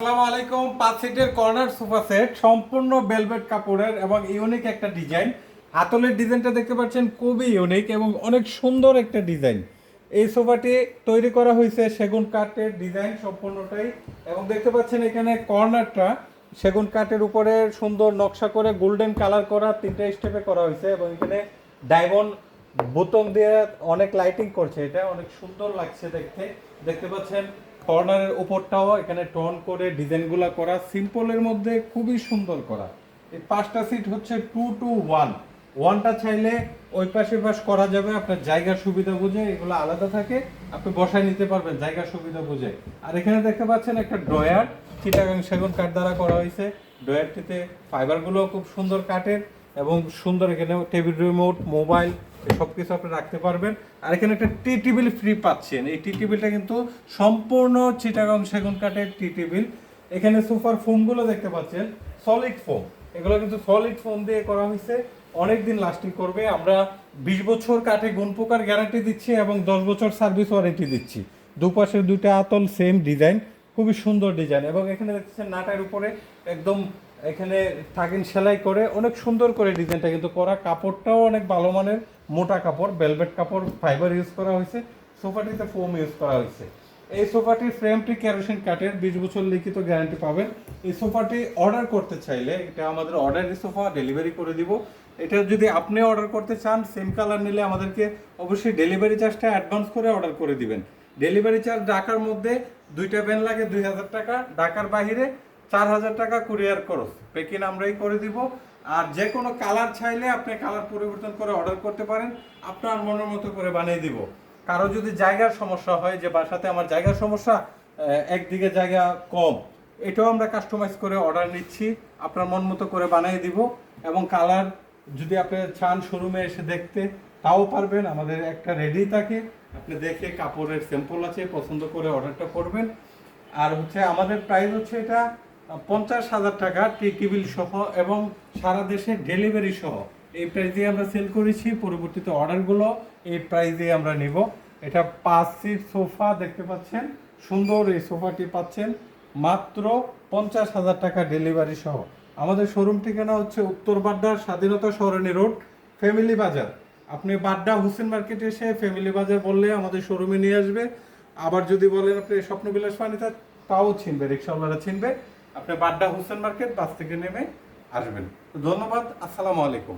আসসালামু আলাইকুম পাঁচ সিটের কর্নার সোফা সেট সম্পূর্ণ বেলভেট কাপড়ের এবং ইউনিক একটা ডিজাইন। হাতলের ডিজাইনটা দেখতে পাচ্ছেন, খুবই ইউনিক এবং অনেক সুন্দর একটা ডিজাইন। এই সোফাটি তৈরি করা হয়েছে সেগুন কাঠের ডিজাইন সম্পূর্ণটাই এবং দেখতে পাচ্ছেন এখানে কর্নারটা সেগুন কাঠের উপরে সুন্দর নকশা করে গোল্ডেন কালার করা তিনটা স্টেপে করা হয়েছে এবং এখানে ডায়মন্ড বোতম দিয়ে অনেক লাইটিং করছে এটা, অনেক সুন্দর লাগছে দেখতে। দেখতে পাচ্ছেন কর্নারের উপরটাও এখানে টোন করে ডিজাইনগুলো করা, সিম্পলের মধ্যে খুবই সুন্দর করা। এই পাঁচটা সিট হচ্ছে টু টু ওয়ান ওয়ানটা চাইলে ওই পাশে পাশ করা যাবে, আপনার জায়গার সুবিধা বুঝে এগুলো আলাদা থাকে, আপনি বসায় নিতে পারবেন জায়গার সুবিধা বুঝে। আর এখানে দেখতে পাচ্ছেন একটা ড্রয়ার, চিটাগাং সেগুন কাঠ দ্বারা করা হয়েছে। ড্রয়ারটিতে ফাইবারগুলো খুব সুন্দর কাঠের এবং সুন্দর এখানে টেবিল রিমোট মোবাইল সব কিছু আপনি রাখতে পারবেন। আর এখানে একটা টি টেবিল ফ্রি পাচ্ছেন। এই টি টেবিলটা কিন্তু সম্পূর্ণ চিটাগং সেগুন কাঠের টি টেবিল এখানে সোফার ফোমগুলো দেখতে পাচ্ছেন। সলিড ফোম এগুলো কিন্তু সলিড ফোম দিয়ে করা হয়েছে। অনেক দিন লাস্টিং করবে। আমরা বিশ বছর কাঠে গুণ পোকার গ্যারান্টি দিচ্ছি এবং দশ বছর সার্ভিস ওয়ারেন্টি দিচ্ছি। দুপাশে দুইটা আতল সেম ডিজাইন খুবই সুন্দর ডিজাইন এবং এখানে দেখছেন নাটার উপরে একদম এখানে থাকেন সেলাই করে অনেক সুন্দর করে ডিজাইনটা, কিন্তু করা কাপড়টাও অনেক ভালো মানের। মোটা কাপড় বেলভেট কাপড় ফাইবার ইউজ করা হয়েছে। সোফাটিতে ফোম ইউজ করা হয়েছে। এই সোফাটির ফ্রেমটি ক্যারোসিন কাঠের বিশ বছর লিখিত গ্যারান্টি পাবেন। এই সোফাটি অর্ডার করতে চাইলে, এটা আমাদের অর্ডারি সোফা ডেলিভারি করে দিব। এটা যদি আপনি অর্ডার করতে চান সেম কালার নিলে আমাদেরকে অবশ্যই ডেলিভারি চার্জটা অ্যাডভান্স করে অর্ডার করে দিবেন। ডেলিভারি চার্জ ঢাকার মধ্যে দুইটা ভ্যান লাগে, দুই হাজার টাকা। ঢাকার বাইরে চার হাজার টাকা কুরিয়ার খরচ। পেকিন আমরাই করে দিব। আর যে কোনো কালার চাইলে আপনি কালার পরিবর্তন করে অর্ডার করতে পারেন। আপনার মনের মতো করে বানিয়ে দিব। কারও যদি জায়গার সমস্যা হয়, যে বাসাতে আমার জায়গার সমস্যা একদিকে জায়গা কম, এটাও আমরা কাস্টমাইজ করে অর্ডার নিচ্ছি। আপনার মন মতো করে বানিয়ে দিব। এবং কালার যদি আপনি চান শোরুমে এসে দেখতে, তাও পারবেন। আমাদের একটা রেডি থাকে। আপনি দেখে কাপড়ের স্যাম্পল আছে, পছন্দ করে অর্ডারটা করবেন। আর হচ্ছে আমাদের প্রাইস হচ্ছে এটা পঞ্চাশ হাজার টাকা টি টেবিল সহ এবং সারা দেশে ডেলিভারি সহ। এই প্রাইস দিয়ে আমরা সেল করেছি, পরবর্তীতে অর্ডারগুলো এই প্রাইস দিয়ে আমরা নেব। এটা পাঁচ সিট সোফা দেখতে পাচ্ছেন, সুন্দর এই সোফাটি পাচ্ছেন, মাত্র পঞ্চাশ হাজার টাকা ডেলিভারি সহ। আমাদের শোরুম ঠিকানা হচ্ছে উত্তর বাড্ডার স্বাধীনতা সরণি রোড ফ্যামিলি বাজার। আপনি বাড্ডা হোসেন মার্কেটে এসে ফ্যামিলি বাজার বললে আমাদের শোরুমে নিয়ে আসবে। আবার যদি বলেন আপনি স্বপ্নবিলাস পানিতা, তাও চিনবে রিক্সাওয়ালারা চিনবে আপনি বাড্ডা হোসেন মার্কেট বাস থেকে নেমে আসবেন। ধন্যবাদ আসসালামু আলাইকুম।